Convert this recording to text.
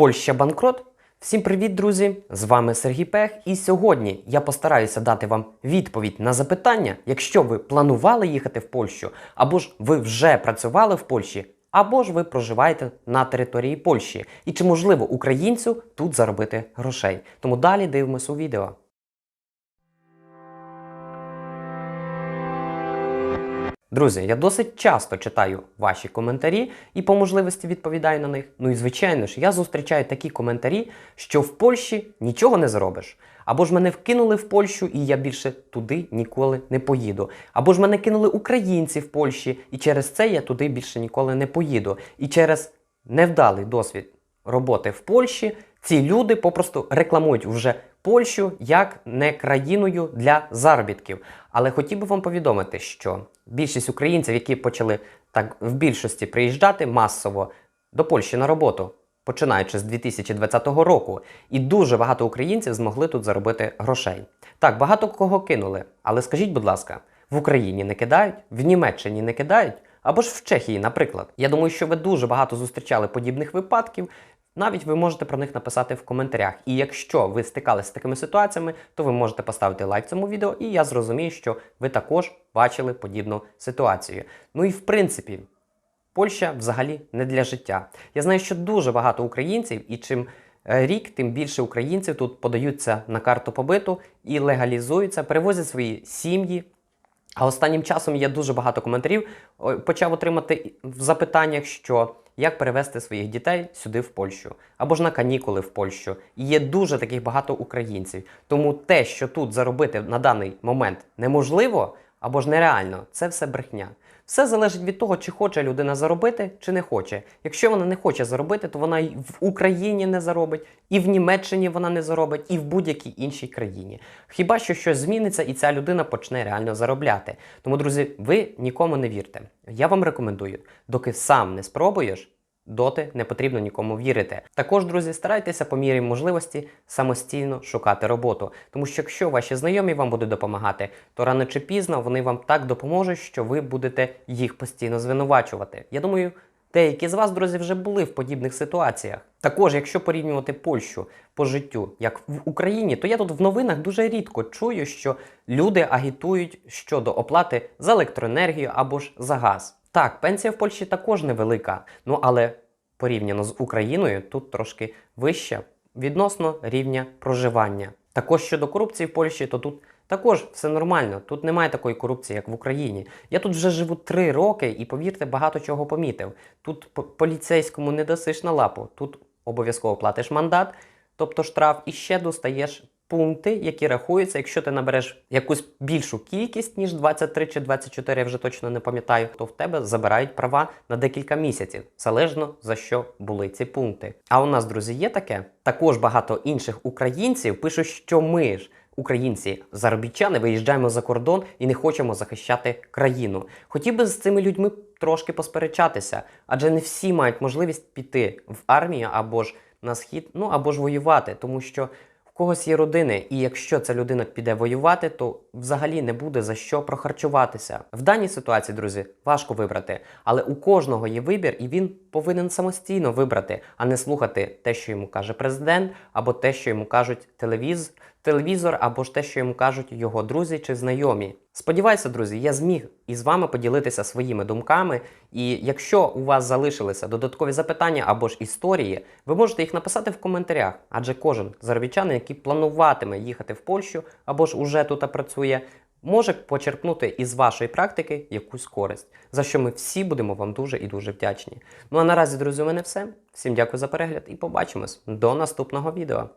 Польща банкрот. Всім привіт, друзі! З вами Сергій Пех, і сьогодні я постараюся дати вам відповідь на запитання, якщо ви планували їхати в Польщу, або ж ви вже працювали в Польщі, або ж ви проживаєте на території Польщі, і чи можливо українцю тут заробити грошей. Тому далі дивимося у відео. Друзі, я досить часто читаю ваші коментарі і по можливості відповідаю на них. Ну і звичайно ж, я зустрічаю такі коментарі, що в Польщі нічого не зробиш. Або ж мене вкинули в Польщу, і я більше туди ніколи не поїду. Або ж мене кинули українці в Польщі, і через це я туди більше ніколи не поїду. І через невдалий досвід роботи в Польщі ці люди попросту рекламують вже Польщу як не країною для заробітків. Але хотів би вам повідомити, що більшість українців, які почали так в більшості приїжджати масово до Польщі на роботу, починаючи з 2020 року, і дуже багато українців змогли тут заробити грошей. Так, багато кого кинули. Але скажіть, будь ласка, в Україні не кидають, в Німеччині не кидають, або ж в Чехії, наприклад. Я думаю, що ви дуже багато зустрічали подібних випадків. Навіть ви можете про них написати в коментарях. І якщо ви стикалися з такими ситуаціями, то ви можете поставити лайк цьому відео, і я зрозумію, що ви також бачили подібну ситуацію. Ну і в принципі, Польща взагалі не для життя. Я знаю, що дуже багато українців, і чим е, рік, тим більше українців тут подаються на карту побиту і легалізуються, перевозять свої сім'ї. А останнім часом я дуже багато коментарів почав отримати в запитаннях, що як перевезти своїх дітей сюди в Польщу або ж на канікули в Польщу. І є дуже таких багато українців. Тому те, що тут заробити на даний момент неможливо або ж нереально, це все брехня. Все залежить від того, чи хоче людина заробити, чи не хоче. Якщо вона не хоче заробити, то вона і в Україні не заробить, і в Німеччині вона не заробить, і в будь-якій іншій країні. Хіба що щось зміниться, і ця людина почне реально заробляти. Тому, друзі, ви нікому не вірте. Я вам рекомендую, доки сам не спробуєш. Доти не потрібно нікому вірити. Також, друзі, старайтеся по мірі можливості самостійно шукати роботу. Тому що якщо ваші знайомі вам будуть допомагати, то рано чи пізно вони вам так допоможуть, що ви будете їх постійно звинувачувати. Я думаю, деякі з вас, друзі, вже були в подібних ситуаціях. Також, якщо порівнювати Польщу по життю як в Україні, то я тут в новинах дуже рідко чую, що люди агітують щодо оплати за електроенергію або ж за газ. Так, пенсія в Польщі також невелика, ну але порівняно з Україною тут трошки вища відносно рівня проживання. Також щодо корупції в Польщі, то тут також все нормально. Тут немає такої корупції, як в Україні. Я тут вже живу три роки і повірте, багато чого помітив. Тут по- поліцейському не дасиш на лапу, тут обов'язково платиш мандат, тобто штраф, і ще достаєш пункти, які рахуються, якщо ти набереш якусь більшу кількість, ніж 23 чи 24, я вже точно не пам'ятаю, то в тебе забирають права на декілька місяців, залежно за що були ці пункти. А у нас, друзі, є таке. Також багато інших українців пишуть, що ми ж. Українці, заробітчани, виїжджаємо за кордон і не хочемо захищати країну. Хотів би з цими людьми трошки посперечатися, адже не всі мають можливість піти в армію або ж на схід, ну або ж воювати, тому що когось є родини, і якщо ця людина піде воювати, то взагалі не буде за що прохарчуватися. В даній ситуації, друзі, важко вибрати, але у кожного є вибір, і він повинен самостійно вибрати, а не слухати те, що йому каже президент, або те, що йому кажуть телевіз... телевізор, або ж те, що йому кажуть його друзі чи знайомі. Сподіваюся, друзі, я зміг із вами поділитися своїми думками. І якщо у вас залишилися додаткові запитання або ж історії, ви можете їх написати в коментарях, адже кожен заробітчанин, який плануватиме їхати в Польщу або ж уже тут працює, може почерпнути із вашої практики якусь користь, за що ми всі будемо вам дуже і дуже вдячні. Ну а наразі, друзі, у мене все. Всім дякую за перегляд і побачимось до наступного відео.